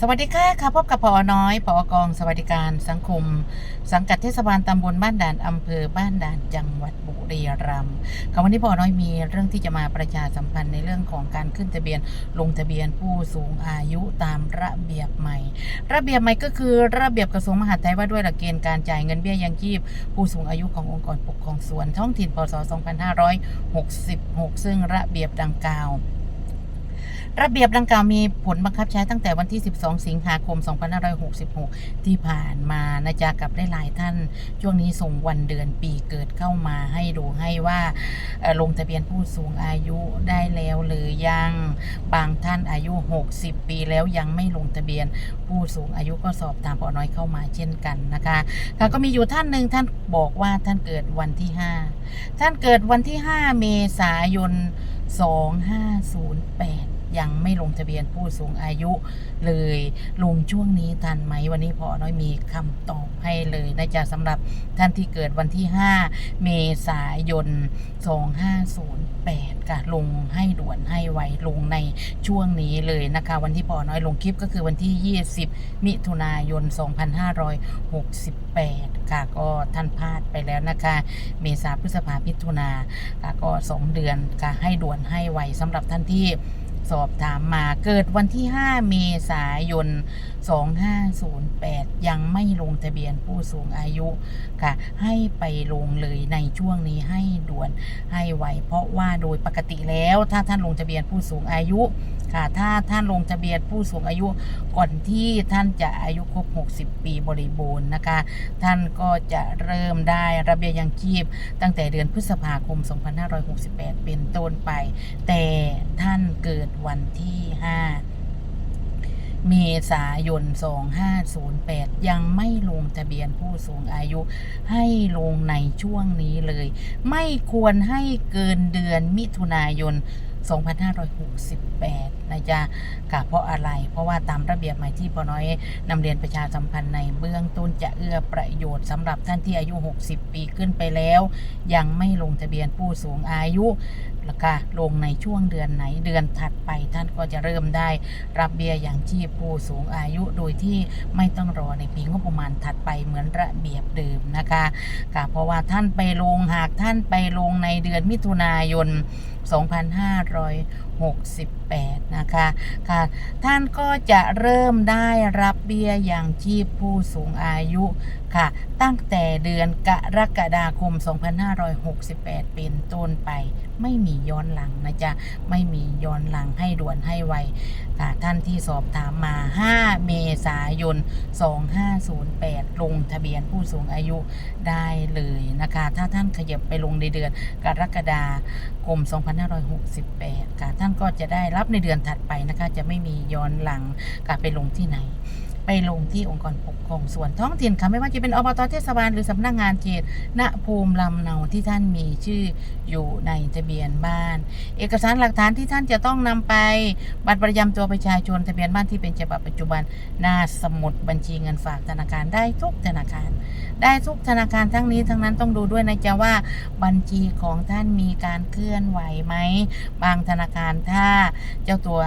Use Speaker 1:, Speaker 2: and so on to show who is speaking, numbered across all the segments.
Speaker 1: สวัสดีค่ะค่ะพบกับพอน้อยพอกองสวัสดิการสังคม สังกัดเทศบาลตำบลบ้านด่านอำเภอบ้านด่านจังหวัดบุรีรัมย์ค่ะวันนี้พอน้อยมีเรื่องที่จะมาประชาสัมพันธ์ในเรื่องของการขึ้นทะเบียนลงทะเบียนผู้สูงอายุตามระเบียบใหม่ ระเบียบใหม่ก็คือระเบียบกระทรวงมหาดไทยว่าด้วยหลักเกณฑ์การจ่ายเงินเบี้ยยังชีพ ผู้สูงอายุขององค์กรปกครองส่วนท้องถิ่นพศ 2566 ซึ่งระเบียบดังกล่าว ระเบียบดังกล่าวมีผลบังคับใช้ตั้งแต่วันที่ 12 สิงหาคม 2566 ที่ผ่านมานะจ๊ะกับได้หลายท่าน ช่วงนี้ส่งวันเดือนปีเกิดเข้ามาให้ดูให้ว่าลงทะเบียนผู้สูงอายุได้แล้วหรือยัง บางท่านอายุ 60 ปีแล้วยังไม่ลงทะเบียนผู้สูงอายุก็สอบตามปอน้อยเข้ามาเช่นกันนะคะค่ะก็มีอยู่ท่านหนึ่งท่านบอกว่าท่านเกิดวันที่ 5 ท่านเกิดวันที่ 5 เมษายน 2508 ยังไม่ลงทะเบียนผู้สูงอายุเลยลงช่วงนี้ทันไหมวันนี้พอน้อยมีคำตอบให้เลยนะจ๊ะสำหรับท่านที่เกิดวันที่ 5 เมษายน 2508ค่ะลงให้ด่วนให้ไวลงในช่วงนี้เลยนะคะ วันที่พอน้อยลงคลิปก็คือวันที่ 20 มิถุนายน 2568 ค่ะก็ท่านพลาดไปแล้วนะคะ เมษาพฤษภามิถุนาค่ะก็ 2 เดือนค่ะให้ด่วนให้ไวสำหรับท่านที่ สอบถามมาเกิดวันที่ 5 เมษายน 2508 ยังไม่ลงทะเบียนผู้สูงอายุค่ะ ให้ไปลงเลยในช่วงนี้ให้ด่วนให้ไวเพราะว่าโดยปกติแล้วถ้าท่านลงทะเบียนผู้สูงอายุ ค่ะ ถ้าท่านลงทะเบียนผู้สูงอายุก่อนที่ท่านจะอายุครบ 60 ปีบริบูรณ์นะคะ ท่านก็จะเริ่มได้ระเบียบยังชีพ ตั้งแต่เดือนพฤษภาคม 2568 เป็นต้นไป แต่ท่านเกิดวันที่ 5เมษายน 2508 ยังไม่ลงทะเบียนผู้สูงอายุ ให้ลงในช่วงนี้เลย ไม่ควรให้เกินเดือนมิถุนายน 2568 นะจ๊ะค่ะเพราะอะไร เพราะว่าตามระเบียบใหม่ที่พอน้อยนำเรียนประชาสัมพันธ์ในเบื้องต้นจะเอื้อประโยชน์สำหรับท่านที่อายุ 60 ปีขึ้นไปแล้ว ยังไม่ลงทะเบียนผู้สูงอายุแล้วก็ลงในช่วงเดือนไหนเดือนถัดไปท่านก็จะเริ่มได้รับเบี้ยอย่างชีพผู้สูงอายุโดยที่ไม่ต้องรอในปีงบประมาณถัดไปเหมือนระเบียบเดิมนะคะค่ะเพราะว่าท่านไปลงหากท่านไปลงในเดือนมิถุนายน 68 นะคะค่ะท่านก็จะเริ่มได้รับเบี้ยอย่างชีพผู้สูงอายุค่ะ ตั้งแต่เดือนกรกฎาคม 2568 เป็นต้นไป ไม่มีย้อนหลังนะจ๊ะ ไม่มีย้อนหลังให้ด่วนให้ไวค่ะท่านที่สอบถามมา 5 เม ษายน 2508 ลงทะเบียนผู้สูงอายุได้เลยนะคะ ถ้าท่านขยับไปลงในเดือนกรกฎาคม 2568 ค่ะ ท่านก็จะได้รับในเดือนถัดไปนะคะ จะไม่มีย้อนหลังกลับไปลงที่ไหน ไปลงที่องค์กรปกครองส่วนท้องถิ่นค่ะไม่ว่าจะเป็นอบตเทศบาลหรือสำนักงานเขตณภูมิลำเนาที่ท่านมีชื่ออยู่ในทะเบียนบ้าน เอกสารหลักฐานที่ท่านจะต้องนำไปบัตรประจำตัวประชาชนทะเบียนบ้านที่เป็นฉบับปัจจุบันหน้าสมุดบัญชีเงินฝากธนาคารได้ทุกธนาคาร ได้ทุกธนาคารทั้งนี้ทั้งนั้นต้องดูด้วยนะจ๊ะว่าบัญชีของท่านมีการเคลื่อนไหวไหมบางธนาคารถ้าเจ้าตัว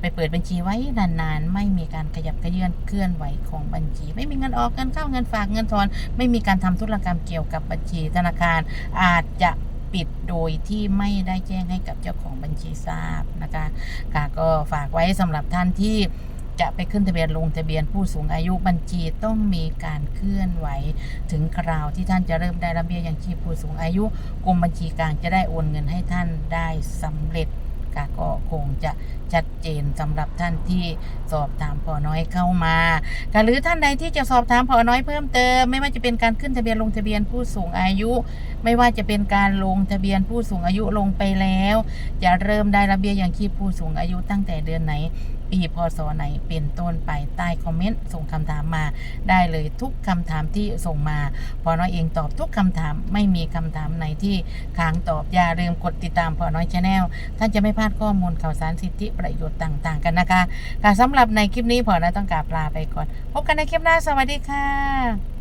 Speaker 1: ไปเปิดบัญชีไว้นานๆ ไม่มีการขยับขยื่นเคลื่อนไหวของบัญชี ไม่มีเงินออกเงินเข้าเงินฝากเงินถอน ไม่มีการทำธุรกรรมเกี่ยวกับบัญชีธนาคารอาจจะปิดโดยที่ไม่ได้แจ้งให้กับเจ้าของบัญชีทราบนะคะค่ะก็ฝากไว้สำหรับท่านที่จะไปขึ้นทะเบียนลงทะเบียนผู้สูงอายุบัญชีต้องมีการเคลื่อนไหว ถึงคราวที่ท่านจะเริ่มได้รับเบี้ยยังชีพผู้สูงอายุกรมบัญชีกลางจะได้โอนเงินให้ท่านได้สำเร็จ ค่ะก็คงจะชัดเจนสำหรับท่านที่สอบถามพอน้อยเข้ามาค่ะหรือท่านใดที่จะสอบถามพอน้อยเพิ่มเติม ไม่ว่าจะเป็นการขึ้นทะเบียนลงทะเบียนผู้สูงอายุ ไม่ว่าจะเป็นการลงทะเบียนผู้สูงอายุลงไปแล้ว จะเริ่มได้ระเบียอย่างชีพผู้สูงอายุตั้งแต่เดือนไหน ปีพศไหนเป็นต้นไปใต้คอมเมนต์ส่งคำถามมาได้เลยทุกคำถามที่ส่งมาพอน้อยเองตอบทุกคำถามไม่มีคำถามไหนที่ค้างตอบอย่าลืมกดติดตามพอน้อยชาแนลท่านจะไม่พลาดข้อมูลข่าวสารสิทธิประโยชน์ต่าง ๆ กันนะคะค่ะสำหรับในคลิปนี้พอน้อยต้องกราบลาไปก่อน พบกันในคลิปหน้าสวัสดีค่ะ